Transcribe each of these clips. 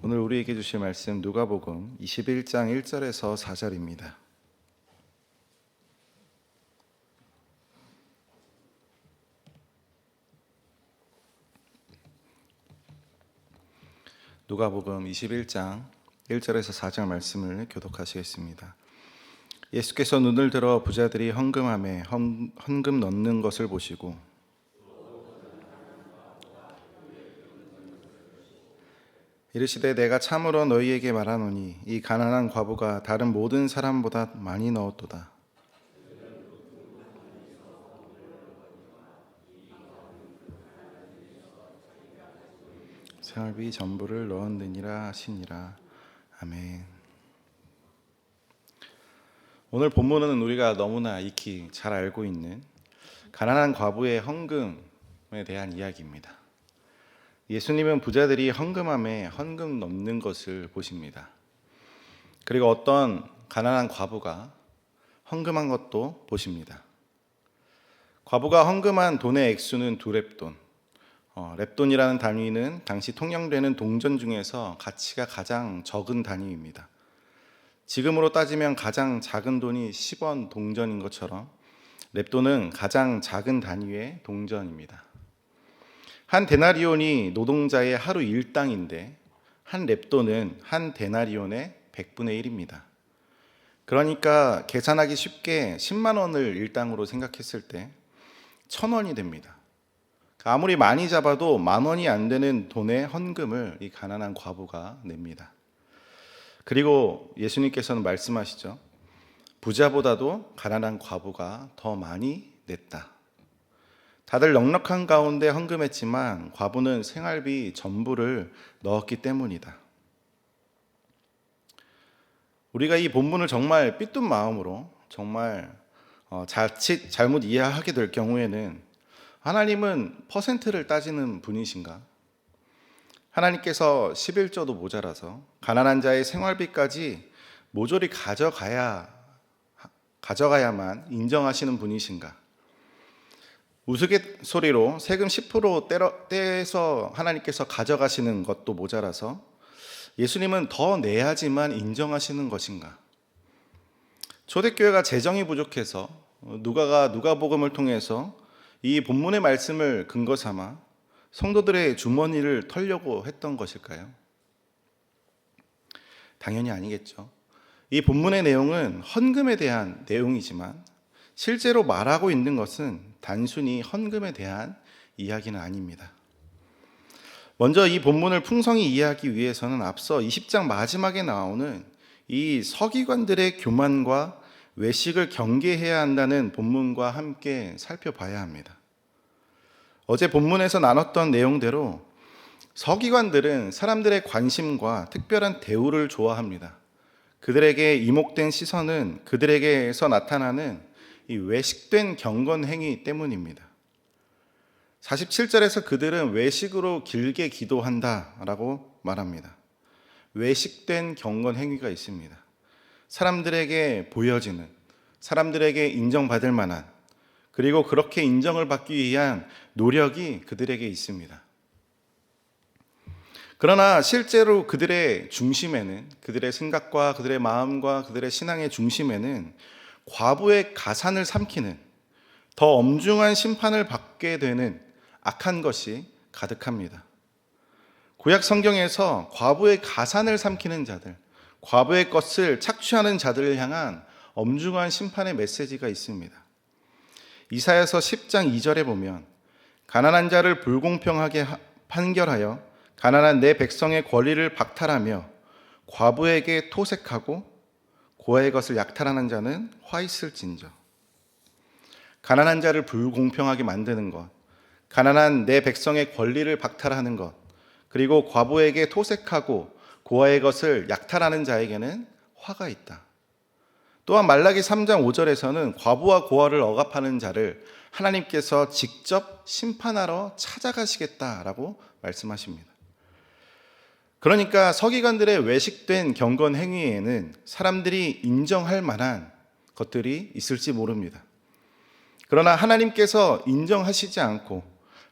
오늘 우리에게 주실 말씀 누가복음 21장 1절에서 4절입니다. 누가복음 21장 1절에서 4절 말씀을 교독하시겠습니다. 예수께서 눈을 들어 부자들이 헌금함에 헌, 헌금 넣는 것을 보시고 이르시되 내가 참으로 너희에게 말하노니 이 가난한 과부가 다른 모든 사람보다 많이 넣었도다. 생활비 전부를 넣었느니라 하시니라. 아멘. 오늘 본문은 우리가 너무나 익히 잘 알고 있는 가난한 과부의 헌금에 대한 이야기입니다. 예수님은 부자들이 헌금함에 헌금 넘는 것을 보십니다. 그리고 어떤 가난한 과부가 헌금한 것도 보십니다. 과부가 헌금한 돈의 액수는 두 랩돈. 어, 랩돈이라는 단위는 당시 통용되는 동전 중에서 가치가 가장 적은 단위입니다. 지금으로 따지면 가장 작은 돈이 10원 동전인 것처럼 랩돈은 가장 작은 단위의 동전입니다. 한 데나리온이 노동자의 하루 일당인데 한 랩돈은 한 데나리온의 100분의 1입니다. 그러니까 계산하기 쉽게 10만 원을 일당으로 생각했을 때 1000원이 됩니다. 아무리 많이 잡아도 만 원이 안 되는 돈의 헌금을 이 가난한 과부가 냅니다. 그리고 예수님께서는 말씀하시죠. 부자보다도 가난한 과부가 더 많이 냈다. 다들 넉넉한 가운데 헌금했지만 과부는 생활비 전부를 넣었기 때문이다. 우리가 이 본문을 정말 삐뚤 마음으로 정말 어, 자칫 잘못 이해하게 될 경우에는 하나님은 퍼센트를 따지는 분이신가? 하나님께서 11조도 모자라서 가난한 자의 생활비까지 모조리 가져가야 가져가야만 인정하시는 분이신가? 우스갯소리로 세금 10% 떼러, 떼서 하나님께서 가져가시는 것도 모자라서 예수님은 더 내야지만 인정하시는 것인가? 초대교회가 재정이 부족해서 누가가 누가복음을 통해서 이 본문의 말씀을 근거 삼아 성도들의 주머니를 털려고 했던 것일까요? 당연히 아니겠죠. 이 본문의 내용은 헌금에 대한 내용이지만 실제로 말하고 있는 것은 단순히 헌금에 대한 이야기는 아닙니다. 먼저 이 본문을 풍성히 이해하기 위해서는 앞서 20장 마지막에 나오는 이 서기관들의 교만과 외식을 경계해야 한다는 본문과 함께 살펴봐야 합니다. 어제 본문에서 나눴던 내용대로 서기관들은 사람들의 관심과 특별한 대우를 좋아합니다. 그들에게 이목된 시선은 그들에게서 나타나는 이 외식된 경건 행위 때문입니다. 47절에서 그들은 외식으로 길게 기도한다라고 말합니다. 외식된 경건 행위가 있습니다. 사람들에게 보여지는, 사람들에게 인정받을 만한, 그리고 그렇게 인정을 받기 위한 노력이 그들에게 있습니다. 그러나 실제로 그들의 중심에는, 그들의 생각과 그들의 마음과 그들의 신앙의 중심에는 과부의 가산을 삼키는 더 엄중한 심판을 받게 되는 악한 것이 가득합니다. 구약 성경에서 과부의 가산을 삼키는 자들, 과부의 것을 착취하는 자들을 향한 엄중한 심판의 메시지가 있습니다. 이사야서 10장 2절에 보면 가난한 자를 불공평하게 판결하여 가난한 내 백성의 권리를 박탈하며 과부에게 토색하고 고아의 것을 약탈하는 자는 화 있을진저. 가난한 자를 불공평하게 만드는 것, 가난한 내 백성의 권리를 박탈하는 것, 그리고 과부에게 토색하고 고아의 것을 약탈하는 자에게는 화가 있다. 또한 말라기 3장 5절에서는 과부와 고아를 억압하는 자를 하나님께서 직접 심판하러 찾아가시겠다라고 말씀하십니다. 그러니까 서기관들의 외식된 경건 행위에는 사람들이 인정할 만한 것들이 있을지 모릅니다. 그러나 하나님께서 인정하시지 않고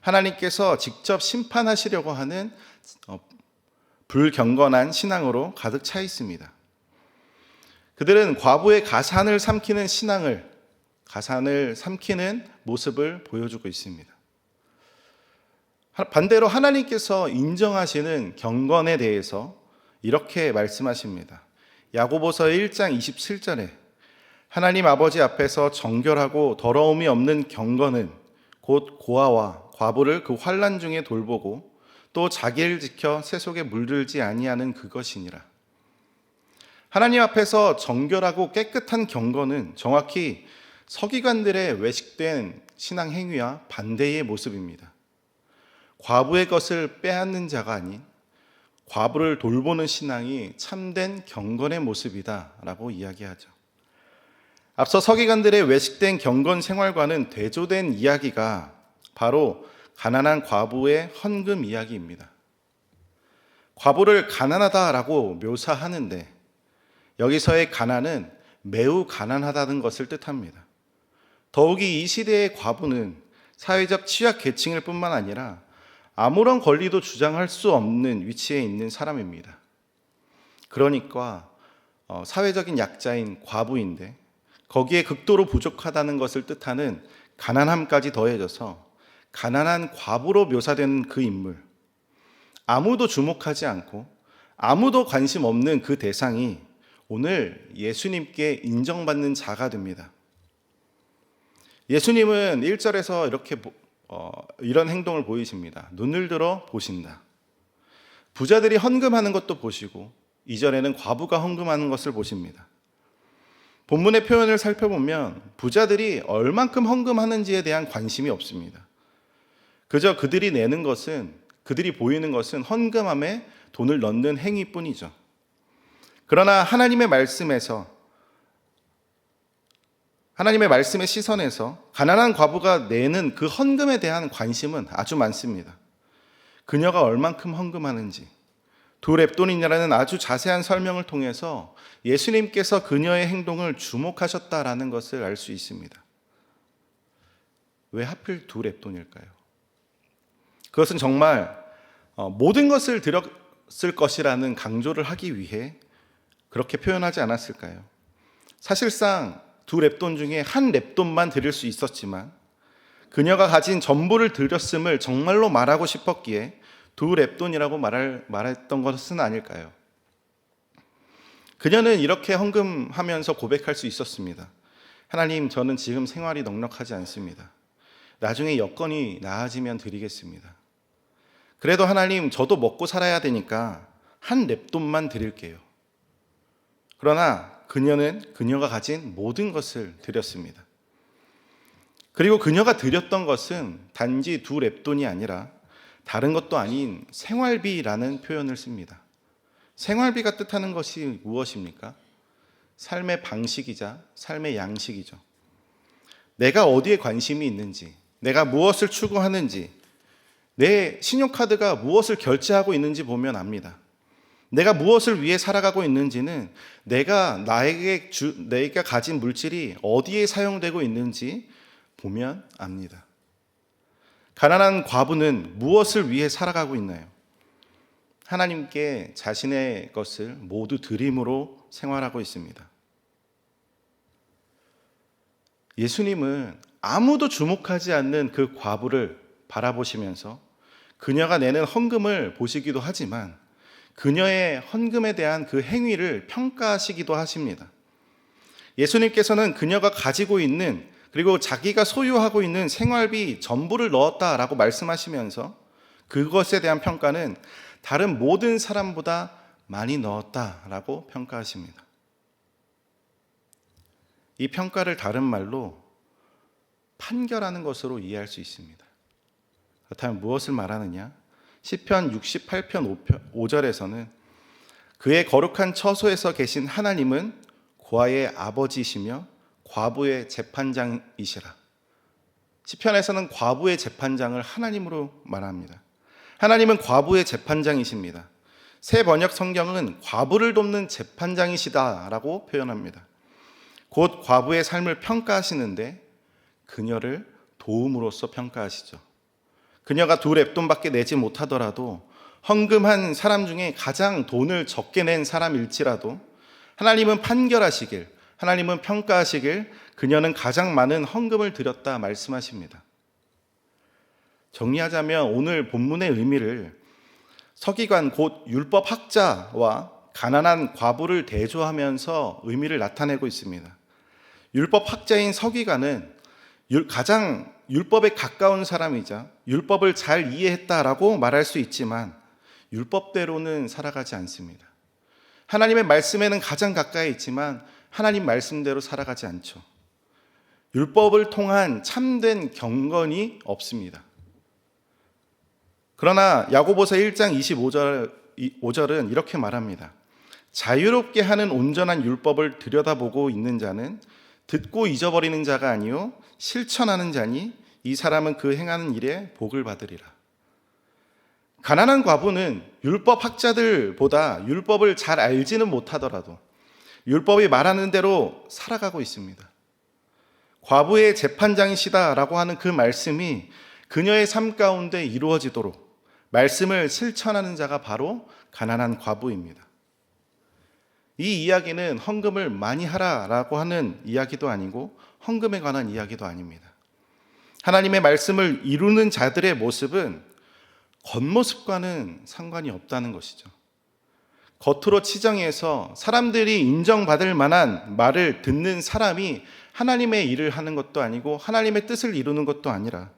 하나님께서 직접 심판하시려고 하는 어, 불경건한 신앙으로 가득 차 있습니다. 그들은 과부의 가산을 삼키는 신앙을 가산을 삼키는 모습을 보여주고 있습니다. 반대로 하나님께서 인정하시는 경건에 대해서 이렇게 말씀하십니다. 야고보서 1장 27절에 하나님 아버지 앞에서 정결하고 더러움이 없는 경건은 곧 고아와 과부를 그 환란 중에 돌보고 또 자기를 지켜 세속에 물들지 아니하는 그것이니라. 하나님 앞에서 정결하고 깨끗한 경건은 정확히 서기관들의 외식된 신앙 행위와 반대의 모습입니다. 과부의 것을 빼앗는 자가 아닌 과부를 돌보는 신앙이 참된 경건의 모습이다라고 이야기하죠. 앞서 서기관들의 외식된 경건 생활과는 대조된 이야기가 바로 가난한 과부의 헌금 이야기입니다. 과부를 가난하다라고 묘사하는데 여기서의 가난은 매우 가난하다는 것을 뜻합니다. 더욱이 이 시대의 과부는 사회적 취약 계층일 뿐만 아니라 아무런 권리도 주장할 수 없는 위치에 있는 사람입니다. 그러니까 어, 사회적인 약자인 과부인데 거기에 극도로 부족하다는 것을 뜻하는 가난함까지 더해져서 가난한 과부로 묘사된 그 인물, 아무도 주목하지 않고 아무도 관심 없는 그 대상이 오늘 예수님께 인정받는 자가 됩니다. 예수님은 1절에서 이렇게 어, 이런 행동을 보이십니다. 눈을 들어 보신다. 부자들이 헌금하는 것도 보시고 2절에는 과부가 헌금하는 것을 보십니다. 본문의 표현을 살펴보면 부자들이 얼만큼 헌금하는지에 대한 관심이 없습니다. 그저 그들이 내는 것은 그들이 보이는 것은 헌금함에 돈을 넣는 행위뿐이죠. 그러나 하나님의 말씀에서 하나님의 말씀의 시선에서 가난한 과부가 내는 그 헌금에 대한 관심은 아주 많습니다. 그녀가 얼만큼 헌금하는지, 두 랩돈이냐라는 아주 자세한 설명을 통해서 예수님께서 그녀의 행동을 주목하셨다라는 것을 알 수 있습니다. 왜 하필 두 랩돈일까요? 그것은 정말 어, 모든 것을 들였을 것이라는 강조를 하기 위해 그렇게 표현하지 않았을까요? 사실상 두 랩돈 중에 한 랩돈만 드릴 수 있었지만 그녀가 가진 전부를 드렸음을 정말로 말하고 싶었기에 두 랩돈이라고 말할, 말했던 것은 아닐까요? 그녀는 이렇게 헌금하면서 고백할 수 있었습니다. 하나님, 저는 지금 생활이 넉넉하지 않습니다. 나중에 여건이 나아지면 드리겠습니다. 그래도 하나님, 저도 먹고 살아야 되니까 한 랩돈만 드릴게요. 그러나 그녀는 그녀가 가진 모든 것을 드렸습니다. 그리고 그녀가 드렸던 것은 단지 두 랩돈이 아니라 다른 것도 아닌 생활비라는 표현을 씁니다. 생활비가 뜻하는 것이 무엇입니까? 삶의 방식이자 삶의 양식이죠. 내가 어디에 관심이 있는지, 내가 무엇을 추구하는지, 내 신용카드가 무엇을 결제하고 있는지 보면 압니다. 내가 무엇을 위해 살아가고 있는지는 내가 나에게 주, 내가 가진 물질이 어디에 사용되고 있는지 보면 압니다. 가난한 과부는 무엇을 위해 살아가고 있나요? 하나님께 자신의 것을 모두 드림으로 생활하고 있습니다. 예수님은 아무도 주목하지 않는 그 과부를 바라보시면서 그녀가 내는 헌금을 보시기도 하지만 그녀의 헌금에 대한 그 행위를 평가하시기도 하십니다. 예수님께서는 그녀가 가지고 있는 그리고 자기가 소유하고 있는 생활비 전부를 넣었다라고 말씀하시면서 그것에 대한 평가는 다른 모든 사람보다 많이 넣었다라고 평가하십니다. 이 평가를 다른 말로 판결하는 것으로 이해할 수 있습니다. 그렇다면 무엇을 말하느냐? 시편 68편 5절에서는 그의 거룩한 처소에서 계신 하나님은 고아의 아버지시며 과부의 재판장이시라. 시편에서는 과부의 재판장을 하나님으로 말합니다. 하나님은 과부의 재판장이십니다. 새 번역 성경은 과부를 돕는 재판장이시다라고 표현합니다. 곧 과부의 삶을 평가하시는데 그녀를 도움으로써 평가하시죠. 그녀가 두 랩돈밖에 내지 못하더라도 헌금한 사람 중에 가장 돈을 적게 낸 사람일지라도 하나님은 판결하시길, 하나님은 평가하시길 그녀는 가장 많은 헌금을 드렸다 말씀하십니다. 정리하자면 오늘 본문의 의미를 서기관 곧 율법 학자와 가난한 과부를 대조하면서 의미를 나타내고 있습니다. 율법 학자인 서기관은 율- 가장 율법에 가까운 사람이자 율법을 잘 이해했다라고 말할 수 있지만 율법대로는 살아가지 않습니다. 하나님의 말씀에는 가장 가까이 있지만 하나님 말씀대로 살아가지 않죠. 율법을 통한 참된 경건이 없습니다. 그러나 야고보서 1장 25절 5절은 이렇게 말합니다. 자유롭게 하는 온전한 율법을 들여다보고 있는 자는 듣고 잊어버리는 자가 아니요 실천하는 자니 이 사람은 그 행하는 일에 복을 받으리라. 가난한 과부는 율법 학자들보다 율법을 잘 알지는 못하더라도 율법이 말하는 대로 살아가고 있습니다. 과부의 재판장이시다라고 하는 그 말씀이 그녀의 삶 가운데 이루어지도록 말씀을 실천하는 자가 바로 가난한 과부입니다. 이 이야기는 헌금을 많이 하라라고 하는 이야기도 아니고 헌금에 관한 이야기도 아닙니다. 하나님의 말씀을 이루는 자들의 모습은 겉모습과는 상관이 없다는 것이죠. 겉으로 치정해서 사람들이 인정받을 만한 말을 듣는 사람이 하나님의 일을 하는 것도 아니고 하나님의 뜻을 이루는 것도 아니라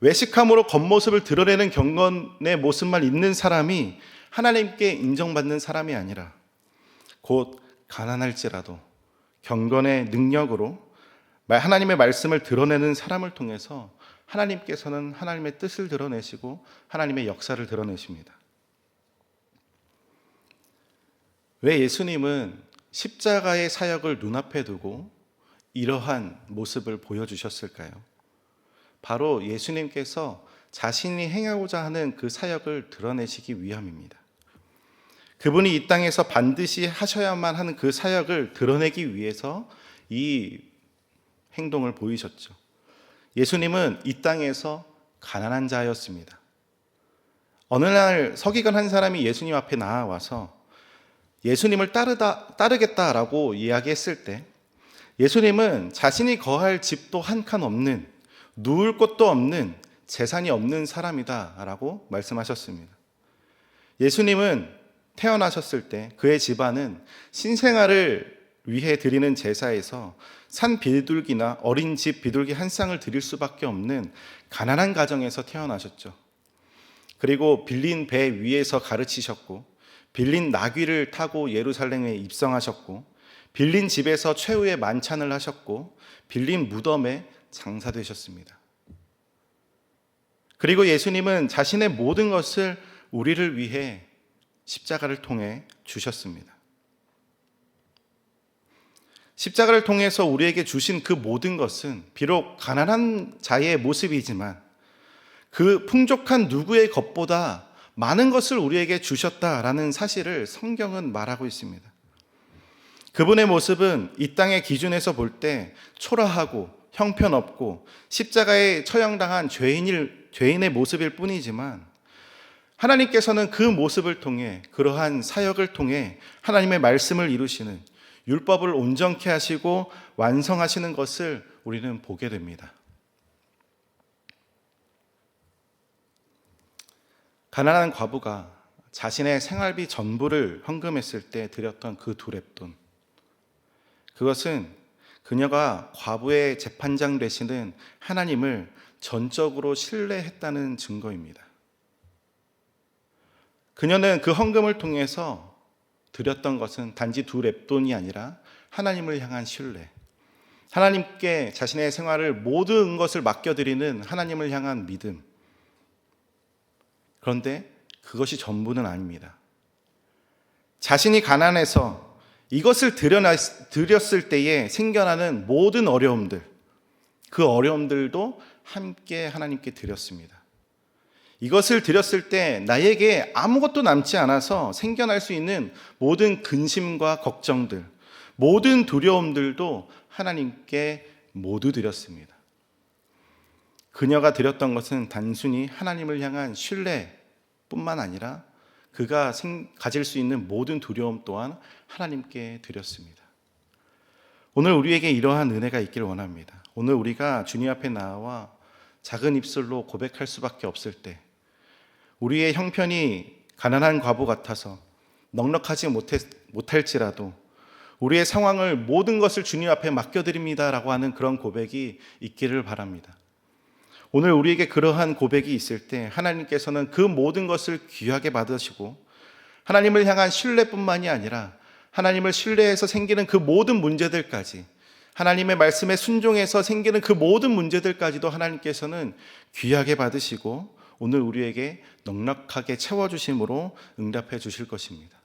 외식함으로 겉모습을 드러내는 경건의 모습만 있는 사람이 하나님께 인정받는 사람이 아니라 곧 가난할지라도 경건의 능력으로 하나님의 말씀을 드러내는 사람을 통해서 하나님께서는 하나님의 뜻을 드러내시고 하나님의 역사를 드러내십니다. 왜 예수님은 십자가의 사역을 눈앞에 두고 이러한 모습을 보여주셨을까요? 바로 예수님께서 자신이 행하고자 하는 그 사역을 드러내시기 위함입니다. 그분이 이 땅에서 반드시 하셔야만 하는 그 사역을 드러내기 위해서 이 행동을 보이셨죠. 예수님은 이 땅에서 가난한 자였습니다. 어느 날 서기관 한 사람이 예수님 앞에 나와서 예수님을 따르다, 따르겠다라고 이야기했을 때 예수님은 자신이 거할 집도 한 칸 없는 누울 곳도 없는 재산이 없는 사람이다라고 말씀하셨습니다. 예수님은 태어나셨을 때 그의 집안은 신생아를 위해 드리는 제사에서 산 비둘기나 어린 집 비둘기 한 쌍을 드릴 수밖에 없는 가난한 가정에서 태어나셨죠. 그리고 빌린 배 위에서 가르치셨고 빌린 나귀를 타고 예루살렘에 입성하셨고 빌린 집에서 최후의 만찬을 하셨고 빌린 무덤에 장사되셨습니다. 그리고 예수님은 자신의 모든 것을 우리를 위해 십자가를 통해 주셨습니다. 십자가를 통해서 우리에게 주신 그 모든 것은 비록 가난한 자의 모습이지만 그 풍족한 누구의 것보다 많은 것을 우리에게 주셨다라는 사실을 성경은 말하고 있습니다. 그분의 모습은 이 땅의 기준에서 볼 때 초라하고 형편없고 십자가에 처형당한 죄인일, 죄인의 모습일 뿐이지만 하나님께서는 그 모습을 통해 그러한 사역을 통해 하나님의 말씀을 이루시는 율법을 온전케 하시고 완성하시는 것을 우리는 보게 됩니다. 가난한 과부가 자신의 생활비 전부를 헌금했을 때 드렸던 그 두 랩돈. 그것은 그녀가 과부의 재판장 되시는 하나님을 전적으로 신뢰했다는 증거입니다. 그녀는 그 헌금을 통해서 드렸던 것은 단지 두 랩돈이 아니라 하나님을 향한 신뢰. 하나님께 자신의 생활을 모든 것을 맡겨드리는 하나님을 향한 믿음. 그런데 그것이 전부는 아닙니다. 자신이 가난해서 이것을 드렸을 때에 생겨나는 모든 어려움들, 그 어려움들도 함께 하나님께 드렸습니다. 이것을 드렸을 때 나에게 아무것도 남지 않아서 생겨날 수 있는 모든 근심과 걱정들, 모든 두려움들도 하나님께 모두 드렸습니다. 그녀가 드렸던 것은 단순히 하나님을 향한 신뢰 뿐만 아니라 그가 생- 가질 수 있는 모든 두려움 또한 하나님께 드렸습니다. 오늘 우리에게 이러한 은혜가 있기를 원합니다. 오늘 우리가 주님 앞에 나와 작은 입술로 고백할 수밖에 없을 때 우리의 형편이 가난한 과부 같아서 넉넉하지 못했, 못할지라도 우리의 상황을 모든 것을 주님 앞에 맡겨드립니다라고 하는 그런 고백이 있기를 바랍니다. 오늘 우리에게 그러한 고백이 있을 때 하나님께서는 그 모든 것을 귀하게 받으시고 하나님을 향한 신뢰뿐만이 아니라 하나님을 신뢰해서 생기는 그 모든 문제들까지 하나님의 말씀에 순종해서 생기는 그 모든 문제들까지도 하나님께서는 귀하게 받으시고 오늘 우리에게 넉넉하게 채워주심으로 응답해 주실 것입니다.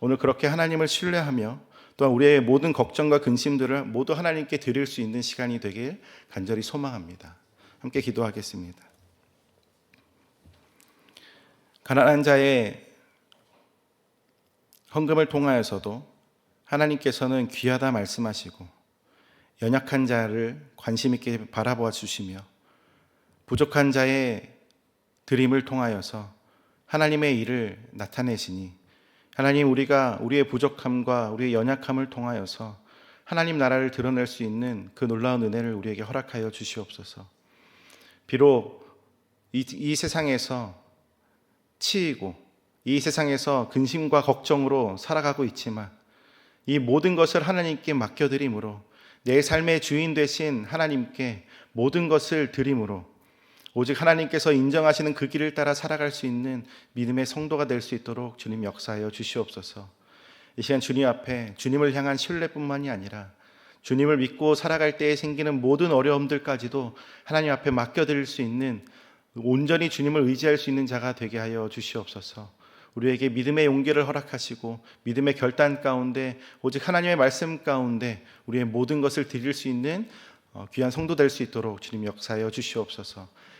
오늘 그렇게 하나님을 신뢰하며 또한 우리의 모든 걱정과 근심들을 모두 하나님께 드릴 수 있는 시간이 되길 간절히 소망합니다. 함께 기도하겠습니다. 가난한 자의 헌금을 통하여서도 하나님께서는 귀하다 말씀하시고 연약한 자를 관심 있게 바라보아 주시며 부족한 자의 드림을 통하여서 하나님의 일을 나타내시니 하나님 우리가 우리의 부족함과 우리의 연약함을 통하여서 하나님 나라를 드러낼 수 있는 그 놀라운 은혜를 우리에게 허락하여 주시옵소서. 비록 이, 이 세상에서 치이고 이 세상에서 근심과 걱정으로 살아가고 있지만 이 모든 것을 하나님께 맡겨드림으로 내 삶의 주인 되신 하나님께 모든 것을 드림으로 오직 하나님께서 인정하시는 그 길을 따라 살아갈 수 있는 믿음의 성도가 될 수 있도록 주님 역사하여 주시옵소서. 이 시간 주님 앞에 주님을 향한 신뢰뿐만이 아니라 주님을 믿고 살아갈 때에 생기는 모든 어려움들까지도 하나님 앞에 맡겨드릴 수 있는 온전히 주님을 의지할 수 있는 자가 되게 하여 주시옵소서. 우리에게 믿음의 용기를 허락하시고 믿음의 결단 가운데 오직 하나님의 말씀 가운데 우리의 모든 것을 드릴 수 있는 어, 귀한 성도 될 수 있도록 주님 역사하여 주시옵소서.